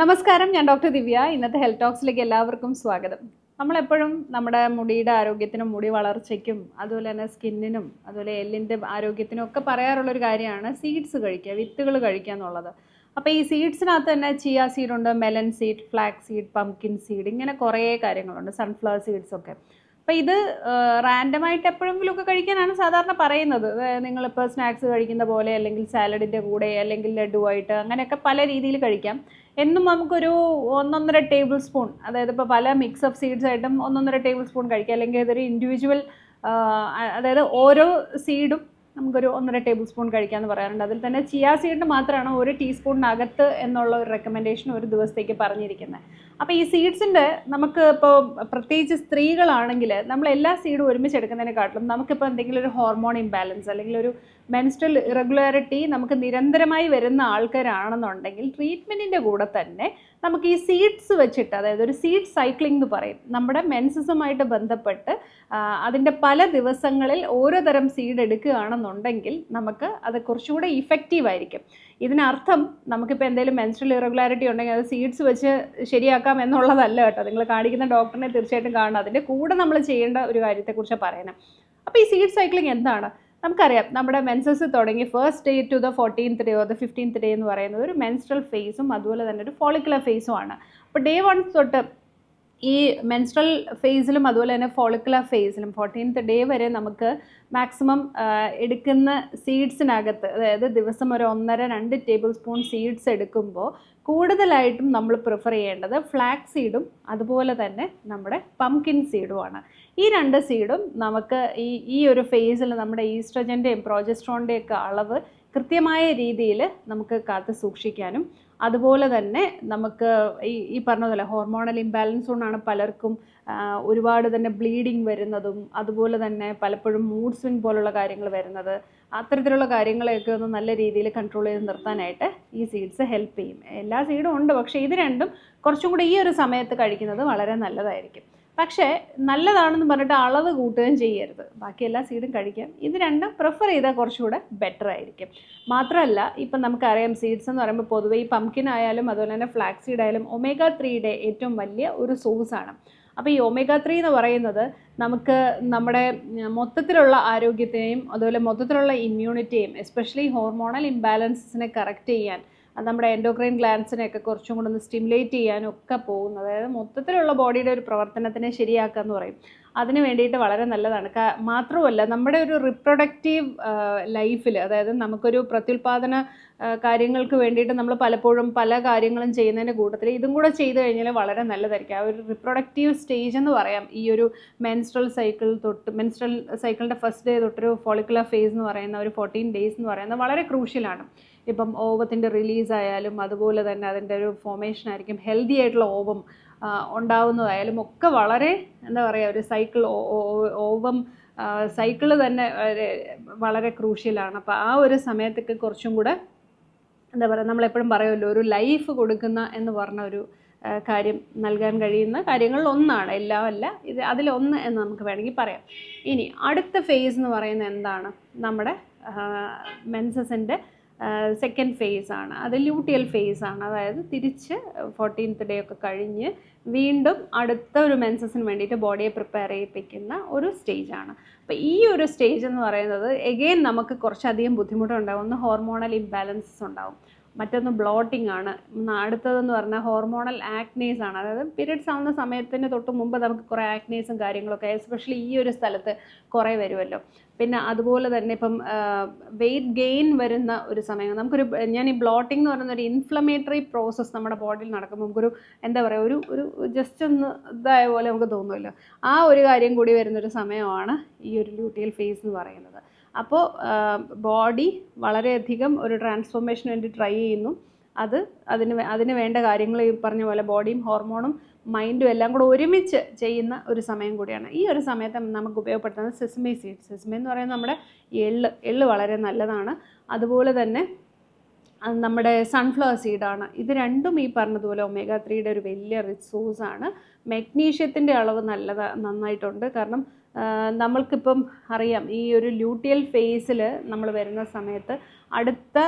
നമസ്കാരം ഞാൻ ഡോക്ടർ ദിവ്യ. ഇന്നത്തെ ഹെൽത്ത് ടോക്സിലേക്ക് എല്ലാവർക്കും സ്വാഗതം. നമ്മളെപ്പോഴും നമ്മുടെ മുടിയുടെ ആരോഗ്യത്തിനും മുടി വളർച്ചയ്ക്കും അതുപോലെ തന്നെ സ്കിന്നിനും അതുപോലെ എല്ലിന്റെ ആരോഗ്യത്തിനും ഒക്കെ പറയാറുള്ളൊരു കാര്യമാണ് സീഡ്സ് കഴിക്കുക വിത്തുകൾ കഴിക്കുക എന്നുള്ളത്. അപ്പോൾ ഈ സീഡ്സിനകത്ത് തന്നെ chia സീഡുണ്ട് melon seed flax seed pumpkin seed ഇങ്ങനെ കുറേ കാര്യങ്ങളുണ്ട് സൺഫ്ലവർ സീഡ്സ് അപ്പോൾ ഇത് റാൻഡമായിട്ട് എപ്പോഴെങ്കിലും ഒക്കെ കഴിക്കാനാണ് സാധാരണ പറയുന്നത്. നിങ്ങളിപ്പോൾ സ്നാക്സ് കഴിക്കുന്ന പോലെ അല്ലെങ്കിൽ സാലഡിന്റെ കൂടെ അല്ലെങ്കിൽ ലഡുവായിട്ട് അങ്ങനെയൊക്കെ പല രീതിയിൽ കഴിക്കാം. എന്നും നമുക്കൊരു ഒന്നൊന്നര ടേബിൾ സ്പൂൺ അതായത് ഇപ്പോൾ പല മിക്സ് ഓഫ് സീഡ്സ് ആയിട്ടും ഒന്നൊന്നര ടേബിൾ സ്പൂൺ കഴിക്കാം. അല്ലെങ്കിൽ ഇതൊരു ഇൻഡിവിജ്വൽ അതായത് ഓരോ സീഡും നമുക്കൊരു ഒന്നര ടേബിൾ സ്പൂൺ കഴിക്കാമെന്ന് പറയാറുണ്ട്. അതിൽ തന്നെ ചിയാ സീഡിന് മാത്രമാണ് ഒരു ടീസ്പൂണിനകത്ത് എന്നുള്ള ഒരു റെക്കമെൻഡേഷൻ ഒരു ദിവസത്തേക്ക് പറഞ്ഞിരിക്കുന്നത് അപ്പോൾ ഈ സീഡ്സിന്റെ നമുക്ക് ഇപ്പോൾ പ്രത്യേകിച്ച് സ്ത്രീകളാണെങ്കിൽ നമ്മൾ എല്ലാ സീഡും ഒരുമിച്ച് എടുക്കുന്നതിനെക്കാട്ടിലും നമുക്കിപ്പോൾ എന്തെങ്കിലും ഒരു ഹോർമോൺ ഇംബാലൻസ് അല്ലെങ്കിൽ ഒരു മെൻസ്ട്രൽ ഇറഗുലാരിറ്റി നമുക്ക് നിരന്തരമായി വരുന്ന ആൾക്കാരാണെന്നുണ്ടെങ്കിൽ ട്രീറ്റ്മെന്റിന്റെ കൂടെ തന്നെ നമുക്ക് ഈ സീഡ്സ് വെച്ചിട്ട് അതായത് ഒരു സീഡ് സൈക്ലിംഗ് എന്ന് പറയും നമ്മുടെ മെൻസസുമായിട്ട് ബന്ധപ്പെട്ട് അതിന്റെ പല ദിവസങ്ങളിൽ ഓരോ തരം സീഡ് എടുക്കുകയാണെന്നുണ്ടെങ്കിൽ നമുക്ക് അത് കുറച്ചുകൂടെ ഇഫക്റ്റീവ് ആയിരിക്കും. ഇതിനർത്ഥം നമുക്കിപ്പോൾ എന്തെങ്കിലും മെൻസ്ട്രൽ ഇറഗുലാരിറ്റി ഉണ്ടെങ്കിൽ അത് സീഡ്സ് വെച്ച് ശരിയാക്കാം എന്നുള്ളതല്ല കേട്ടോ. നിങ്ങൾ കാണിക്കുന്ന ഡോക്ടറിനെ തീർച്ചയായിട്ടും കാണണം. അതിന്റെ കൂടെ നമ്മൾ ചെയ്യേണ്ട ഒരു കാര്യത്തെക്കുറിച്ച് പറയണം അപ്പോൾ ഈ സീഡ് സൈക്ലിംഗ് എന്താണ്? നമുക്കറിയാം നമ്മുടെ മെൻസസ് തുടങ്ങി first day to the fourteenth day or the fifteenth day എന്ന് പറയുന്നത് ഒരു മെൻസ്ട്രൽ ഫേസും അതുപോലെ തന്നെ ഒരു ഫോളിക്കുലർ ഫേസും ആണ്. അപ്പോൾ ഡേ വൺ തൊട്ട് ഈ മെൻസ്ട്രൽ ഫേസിലും അതുപോലെ തന്നെ ഫോളിക്കുലർ ഫേസിലും ഫോർട്ടീൻത്ത് ഡേ വരെ നമുക്ക് മാക്സിമം എടുക്കുന്ന സീഡ്സിനകത്ത് അതായത് ദിവസം ഒരു ഒന്നര രണ്ട് ടേബിൾ സ്പൂൺ സീഡ്സ് എടുക്കുമ്പോൾ കൂടുതലായിട്ടും നമ്മൾ പ്രിഫർ ചെയ്യേണ്ടത് ഫ്ലാക്സ് സീഡും അതുപോലെ തന്നെ നമ്മുടെ പംകിൻ സീഡുമാണ് ഈ രണ്ട് സീഡും നമുക്ക് ഈ ഈ ഒരു ഫേസിൽ നമ്മുടെ ഈസ്ട്രജന്റെയും പ്രോജസ്ട്രോണിന്റെയൊക്കെ അളവ് കൃത്യമായ രീതിയിൽ നമുക്ക് കാത്തു സൂക്ഷിക്കാനും അതുപോലെ തന്നെ നമുക്ക് ഈ ഈ പറഞ്ഞതല്ല ഹോർമോണൽ ഇംബാലൻസ് കൊണ്ടാണ് പലർക്കും ഒരുപാട് തന്നെ ബ്ലീഡിങ് വരുന്നതും അതുപോലെ തന്നെ പലപ്പോഴും മൂഡ് സ്വിങ് പോലുള്ള കാര്യങ്ങൾ വരുന്നത്. അത്തരത്തിലുള്ള കാര്യങ്ങളെയൊക്കെ ഒന്ന് നല്ല രീതിയിൽ കൺട്രോൾ ചെയ്ത് നിർത്താനായിട്ട് ഈ സീഡ്സ് ഹെൽപ്പ് ചെയ്യും. എല്ലാ സീഡും ഉണ്ട് പക്ഷേ ഇത് രണ്ടും കുറച്ചും കൂടി ഈ ഒരു സമയത്ത് കഴിക്കുന്നത് വളരെ നല്ലതായിരിക്കും. പക്ഷേ നല്ലതാണെന്ന് പറഞ്ഞിട്ട് അളവ് കൂട്ടുകയും ചെയ്യരുത്. ബാക്കി എല്ലാ സീഡും കഴിക്കാം. ഇത് രണ്ടും പ്രിഫർ ചെയ്താൽ കുറച്ചുകൂടെ ബെറ്റർ ആയിരിക്കും. മാത്രമല്ല ഇപ്പം നമുക്കറിയാം സീഡ്സ് എന്ന് പറയുമ്പോൾ പൊതുവേ ഈ പംകിൻ ആയാലും അതുപോലെ തന്നെ ഫ്ലാക്സ് സീഡ് ആയാലും ഒമേഗ ത്രീയുടെ ഏറ്റവും വലിയ ഒരു സോഴ്സാണ് അപ്പോൾ ഈ ഒമേഗ ത്രീ എന്ന് പറയുന്നത് നമുക്ക് നമ്മുടെ മൊത്തത്തിലുള്ള ആരോഗ്യത്തെയും അതുപോലെ മൊത്തത്തിലുള്ള ഇമ്മ്യൂണിറ്റിയെയും എസ്പെഷ്യലി ഹോർമോണൽ ഇംബാലൻസിനെ കറക്റ്റ് ചെയ്യാൻ നമ്മുടെ എൻഡോക്രൈൻ ഗ്ലാൻസിനെയൊക്കെ കുറച്ചും കൂടെ ഒന്ന് സ്റ്റിമുലേറ്റ് ചെയ്യാനും ഒക്കെ പോകുന്നത്. അതായത് മൊത്തത്തിലുള്ള ബോഡിയുടെ ഒരു പ്രവർത്തനത്തിനെ ശരിയാക്കുക എന്ന് പറയും. അതിന് വേണ്ടിയിട്ട് വളരെ നല്ലതാണ്. മാത്രമല്ല നമ്മുടെ ഒരു റിപ്രൊഡക്റ്റീവ് ലൈഫിൽ അതായത് നമുക്കൊരു പ്രത്യുൽപാദന കാര്യങ്ങൾക്ക് വേണ്ടിയിട്ട് നമ്മൾ പലപ്പോഴും പല കാര്യങ്ങളും ചെയ്യുന്നതിന്റെ കൂട്ടത്തിൽ ഇതും കൂടെ ചെയ്തു കഴിഞ്ഞാൽ വളരെ നല്ലതായിരിക്കും. ആ ഒരു റിപ്രൊഡക്റ്റീവ് സ്റ്റേജ് എന്ന് പറയാം. ഈ ഒരു മെൻസ്ട്രൽ സൈക്കിൾ തൊട്ട് മെൻസ്ട്രൽ സൈക്കിളിന്റെ ഫസ്റ്റ് ഡേ തൊട്ടൊരു ഫോളിക്കുലർ ഫേസ് എന്ന് പറയുന്ന ഒരു ഫോർട്ടീൻ ഡേയ്സ് എന്ന് പറയുന്നത് വളരെ ക്രൂഷ്യലാണ് ഇപ്പം ഓവത്തിന്റെ റിലീസായാലും അതുപോലെ തന്നെ അതിന്റെ ഒരു ഫോമേഷൻ ആയിരിക്കും ഹെൽത്തി ആയിട്ടുള്ള ഓവം ഉണ്ടാവുന്നതായാലും ഒക്കെ വളരെ എന്താ പറയുക ഒരു സൈക്കിൾ ഓവം സൈക്കിൾ തന്നെ വളരെ ക്രൂഷ്യലാണ് അപ്പോൾ ആ ഒരു സമയത്തൊക്കെ കുറച്ചും കൂടെ എന്താ പറയുക നമ്മളെപ്പോഴും പറയുമല്ലോ ഒരു ലൈഫ് കൊടുക്കുന്ന എന്ന് പറഞ്ഞ ഒരു കാര്യം നൽകാൻ കഴിയുന്ന കാര്യങ്ങളിൽ ഒന്നാണ്. എല്ലാം അല്ല ഇത് അതിലൊന്ന് എന്ന് നമുക്ക് വേണമെങ്കിൽ പറയാം. ഇനി അടുത്ത ഫേസ് എന്ന് പറയുന്നത് എന്താണ്? നമ്മുടെ മെൻസസിന്റെ സെക്കൻഡ് ഫേസ് ആണ്. അത് ലൂട്ടിയൽ ഫേസ് ആണ്. അതായത് തിരിച്ച് ഫോർട്ടീൻത്ത് ഡേ ഒക്കെ കഴിഞ്ഞ് വീണ്ടും അടുത്ത ഒരു മെൻസസിന് വേണ്ടിയിട്ട് ബോഡിയെ പ്രിപ്പയർ ചെയ്യിപ്പിക്കുന്ന ഒരു സ്റ്റേജാണ് അപ്പോൾ ഈ ഒരു സ്റ്റേജ് എന്ന് പറയുന്നത് എഗെയിൻ നമുക്ക് കുറച്ചധികം ബുദ്ധിമുട്ടുണ്ടാകും ഒന്ന് ഹോർമോണൽ ഇംബാലൻസസ് ഉണ്ടാവും. മറ്റൊന്ന് ബ്ലോട്ടിംഗ് ആണ്. അടുത്തതെന്ന് പറഞ്ഞാൽ ഹോർമോണൽ ആക്നേസ് ആണ്. അതായത് പീരിയഡ്സ് ആവുന്ന സമയത്തിന് തൊട്ട് മുമ്പ് നമുക്ക് കുറേ ആക്നേസും കാര്യങ്ങളൊക്കെ എസ്പെഷ്യലി ഈ ഒരു സ്ഥലത്ത് കുറേ വരുമല്ലോ. പിന്നെ അതുപോലെ തന്നെ ഇപ്പം വെയിറ്റ് ഗെയിൻ വരുന്ന ഒരു സമയം. നമുക്കൊരു ഞാൻ ഈ ബ്ലോട്ടിംഗ് എന്ന് പറയുന്ന ഒരു ഇൻഫ്ലമേറ്ററി പ്രോസസ്സ് നമ്മുടെ ബോഡിയിൽ നടക്കുമ്പോൾ നമുക്കൊരു എന്താ പറയുക ഒരു ഒരു ജസ്റ്റ് ഒന്ന് ഇതായ പോലെ നമുക്ക് തോന്നുമല്ലോ. ആ ഒരു കാര്യം കൂടി വരുന്നൊരു സമയമാണ് ഈ ഒരു ലൂട്ടിയൽ ഫേസ് എന്ന് പറയുന്നത്. അപ്പോൾ ബോഡി വളരെയധികം ഒരു ട്രാൻസ്ഫോർമേഷന് വേണ്ടി ട്രൈ ചെയ്യുന്നു. അത് അതിന് അതിന് വേണ്ട കാര്യങ്ങൾ ഈ പറഞ്ഞ പോലെ ബോഡിയും ഹോർമോണും മൈൻഡും എല്ലാം കൂടെ ഒരുമിച്ച് ചെയ്യുന്ന ഒരു സമയം കൂടിയാണ്. ഈ ഒരു സമയത്ത് നമുക്ക് ഉപയോഗപ്പെടുത്തുന്നത് സിസ്മി സീഡ്സ്. സെസ്മി എന്ന് പറയുന്നത് നമ്മുടെ എള്ള് എള്ള് വളരെ നല്ലതാണ്. അതുപോലെ തന്നെ നമ്മുടെ സൺഫ്ലവർ സീഡാണ് ഇത് രണ്ടും ഈ പറഞ്ഞതുപോലെ ഒമേഗ ത്രീയുടെ ഒരു വലിയ റിസോഴ്സ് ആണ്. മെഗ്നീഷ്യത്തിന്റെ അളവ് നല്ലത് നന്നായിട്ടുണ്ട്. കാരണം നമ്മൾക്കിപ്പം അറിയാം ഈ ഒരു ലൂട്ടിയൽ ഫേസിൽ നമ്മൾ വരുന്ന സമയത്ത് അടുത്ത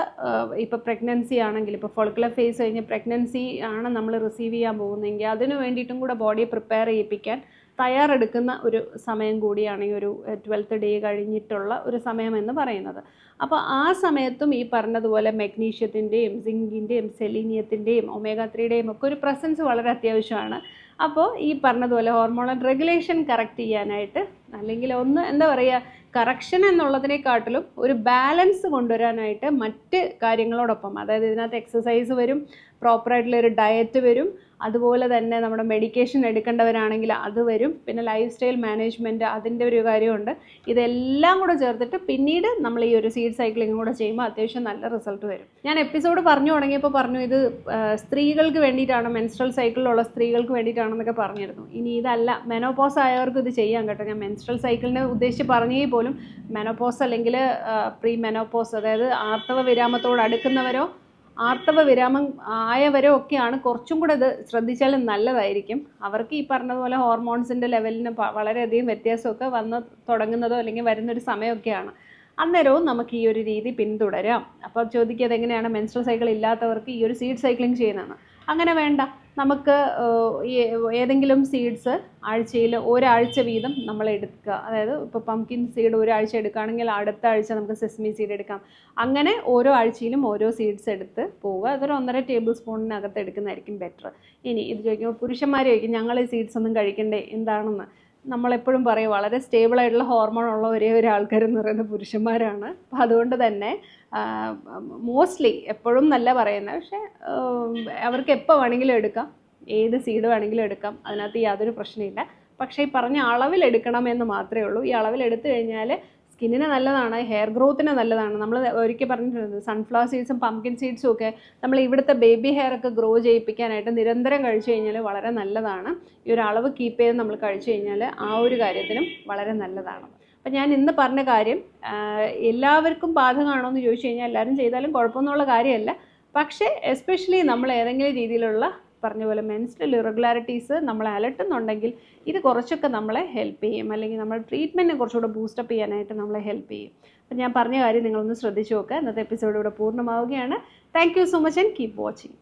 ഇപ്പോൾ പ്രഗ്നൻസി ആണെങ്കിൽ ഇപ്പോൾ ഫോളിക്കുലർ ഫേസ് കഴിഞ്ഞ് പ്രഗ്നൻസി ആണ് നമ്മൾ റിസീവ് ചെയ്യാൻ പോകുന്നതെങ്കിൽ അതിന് വേണ്ടിയിട്ടും കൂടെ ബോഡിയെ പ്രിപ്പയർ ചെയ്യിപ്പിക്കാൻ തയ്യാറെടുക്കുന്ന ഒരു സമയം കൂടിയാണ് ഈ ഒരു ട്വൽത്ത് ഡേ കഴിഞ്ഞിട്ടുള്ള ഒരു സമയം എന്ന് പറയുന്നത്. അപ്പോൾ ആ സമയത്തും ഈ പറഞ്ഞതുപോലെ മെഗ്നീഷ്യത്തിന്റെയും സിങ്കിന്റെയും സെലീനിയത്തിന്റെയും ഒമേഗ ത്രീയുടെയും ഒക്കെ ഒരു പ്രസൻസ് വളരെ അത്യാവശ്യമാണ്. അപ്പോൾ ഈ പറഞ്ഞതുപോലെ ഹോർമോണൽ റെഗുലേഷൻ കറക്റ്റ് ചെയ്യാനായിട്ട് അല്ലെങ്കിൽ ഒന്ന് എന്താ പറയുക കറക്ഷൻ എന്നുള്ളതിനെക്കാട്ടിലും ഒരു ബാലൻസ് കൊണ്ടുവരാനായിട്ട് മറ്റ് കാര്യങ്ങളോടൊപ്പം അതായത് ഇതിനകത്ത് എക്സസൈസ് വരും പ്രോപ്പറായിട്ടുള്ള ഒരു ഡയറ്റ് വരും. അതുപോലെ തന്നെ നമ്മുടെ മെഡിക്കേഷൻ എടുക്കേണ്ടവരാണെങ്കിൽ അത് വരും. പിന്നെ ലൈഫ് സ്റ്റൈൽ മാനേജ്മെന്റ് അതിന്റെ ഒരു കാര്യമുണ്ട്. ഇതെല്ലാം കൂടെ ചേർത്തിട്ട് പിന്നീട് നമ്മൾ ഈ ഒരു സീഡ് സൈക്ലിംഗ് കൂടെ ചെയ്യുമ്പോൾ അത്യാവശ്യം നല്ല റിസൾട്ട് വരും. ഞാൻ എപ്പിസോഡ് പറഞ്ഞു തുടങ്ങിയപ്പോൾ പറഞ്ഞു ഇത് സ്ത്രീകൾക്ക് വേണ്ടിയിട്ടാണ് മെൻസ്ട്രൽ സൈക്കിളിലുള്ള സ്ത്രീകൾക്ക് വേണ്ടിയിട്ടാണെന്നൊക്കെ പറഞ്ഞിരുന്നു. ഇനി ഇതല്ല മെനോപോസ് ആയവർക്ക് ഇത് ചെയ്യാം കേട്ടോ. ഞാൻ മെൻസ്ട്രൽ സൈക്കിളിനെ ഉദ്ദേശിച്ച് പറഞ്ഞേ പോലും മെനോപോസ് അല്ലെങ്കിൽ പ്രീ മെനോപോസ് അതായത് ആർത്തവ വിരാമത്തോട് അടുക്കുന്നവരോ ആർത്തവ വിരാമം ആയവരോ ഒക്കെയാണ് കുറച്ചും കൂടെ ഇത് ശ്രദ്ധിച്ചാൽ നല്ലതായിരിക്കും. അവർക്ക് ഈ പറഞ്ഞതുപോലെ ഹോർമോൺസിന്റെ ലെവലിന് വളരെയധികം വ്യത്യാസമൊക്കെ വന്ന് തുടങ്ങുന്നതോ അല്ലെങ്കിൽ വരുന്നൊരു സമയമൊക്കെയാണ്. അന്നേരവും നമുക്ക് ഈ ഒരു രീതി പിന്തുടരാം. അപ്പോൾ ചോദിക്കുക എങ്ങനെയാണ് മെൻസ്ട്രൽ സൈക്കിൾ ഇല്ലാത്തവർക്ക് ഈ ഒരു സീഡ് സൈക്ലിംഗ് ചെയ്യുന്നതെന്ന് അങ്ങനെ വേണ്ട. നമുക്ക് ഏതെങ്കിലും സീഡ്സ് ആഴ്ചയിൽ ഒരാഴ്ച വീതം നമ്മൾ എടുക്കുക. അതായത് ഇപ്പോൾ പംകിൻ സീഡ് ഒരാഴ്ച എടുക്കുകയാണെങ്കിൽ അടുത്ത ആഴ്ച നമുക്ക് സെസ്മി സീഡ് എടുക്കാം. അങ്ങനെ ഓരോ ആഴ്ചയിലും ഓരോ സീഡ്സ് എടുത്ത് പോവുക. അതൊരു ഒന്നര ടേബിൾ സ്പൂണിനകത്ത് എടുക്കുന്നതായിരിക്കും ബെറ്റർ ഇനി ഇത് ചോദിക്കുമ്പോൾ പുരുഷന്മാർ ചോദിക്കും ഞങ്ങൾ ഈ സീഡ്സ് ഒന്നും കഴിക്കണ്ടേ? എന്താണെന്ന്? നമ്മളെപ്പോഴും പറയും വളരെ സ്റ്റേബിളായിട്ടുള്ള ഹോർമോൺ ഉള്ള ഒരേ ഒരു ആൾക്കാരെന്ന് പറയുന്നത് പുരുഷന്മാരാണ്. അപ്പോൾ അതുകൊണ്ട് തന്നെ മോസ്റ്റ്ലി എപ്പോഴും നല്ല പറയുന്നത്. പക്ഷേ അവർക്ക് എപ്പോൾ വേണമെങ്കിലും എടുക്കാം. ഏത് സീഡ് വേണമെങ്കിലും എടുക്കാം. അതിനകത്ത് യാതൊരു പ്രശ്നമില്ല. പക്ഷേ ഈ പറഞ്ഞ അളവിൽ എടുക്കണം എന്ന് മാത്രമേ ഉള്ളൂ. ഈ അളവിൽ എടുത്തു കഴിഞ്ഞാൽ സ്കിന്നിന് നല്ലതാണ് ഹെയർ ഗ്രോത്തിന് നല്ലതാണ്. നമ്മൾ ഒരിക്കൽ പറഞ്ഞിട്ടുണ്ട് സൺഫ്ലവർ സീഡ്സും പംകിൻ സീഡ്സും ഒക്കെ നമ്മൾ ഇവിടുത്തെ ബേബി ഹെയർ ഒക്കെ ഗ്രോ ചെയ്യിപ്പിക്കാനായിട്ട് നിരന്തരം കഴിച്ചു കഴിഞ്ഞാൽ വളരെ നല്ലതാണ്. ഈ ഒരു അളവ് കീപ്പ് ചെയ്ത് നമ്മൾ കഴിച്ചു കഴിഞ്ഞാൽ ആ ഒരു കാര്യത്തിനും വളരെ നല്ലതാണ്. അപ്പം ഞാൻ ഇന്ന് പറഞ്ഞ കാര്യം എല്ലാവർക്കും ബാധകമാണോ എന്ന് ചോദിച്ചു കഴിഞ്ഞാൽ എല്ലാവരും ചെയ്താലും കുഴപ്പമൊന്നുമുള്ള കാര്യമല്ല. പക്ഷേ എസ്പെഷ്യലി നമ്മൾ ഏതെങ്കിലും രീതിയിലുള്ള പറഞ്ഞ പോലെ മെൻസ്ട്രൽ ഇറഗുലാരിറ്റീസ് നമ്മളെ അലട്ടുന്നുണ്ടെങ്കിൽ ഇത് കുറച്ചൊക്കെ നമ്മളെ ഹെൽപ്പ് ചെയ്യും. അല്ലെങ്കിൽ നമ്മൾ ട്രീറ്റ്മെന്റിനെ കുറച്ചുകൂടെ ബൂസ്റ്റപ്പ് ചെയ്യാനായിട്ട് നമ്മളെ ഹെൽപ്പ് ചെയ്യും. അപ്പം ഞാൻ പറഞ്ഞ കാര്യം നിങ്ങളൊന്ന് ശ്രദ്ധിച്ചു നോക്കുക ഇന്നത്തെ എപ്പിസോഡ് ഇവിടെ പൂർണമാവുകയാണ്. Thank you so much and keep watching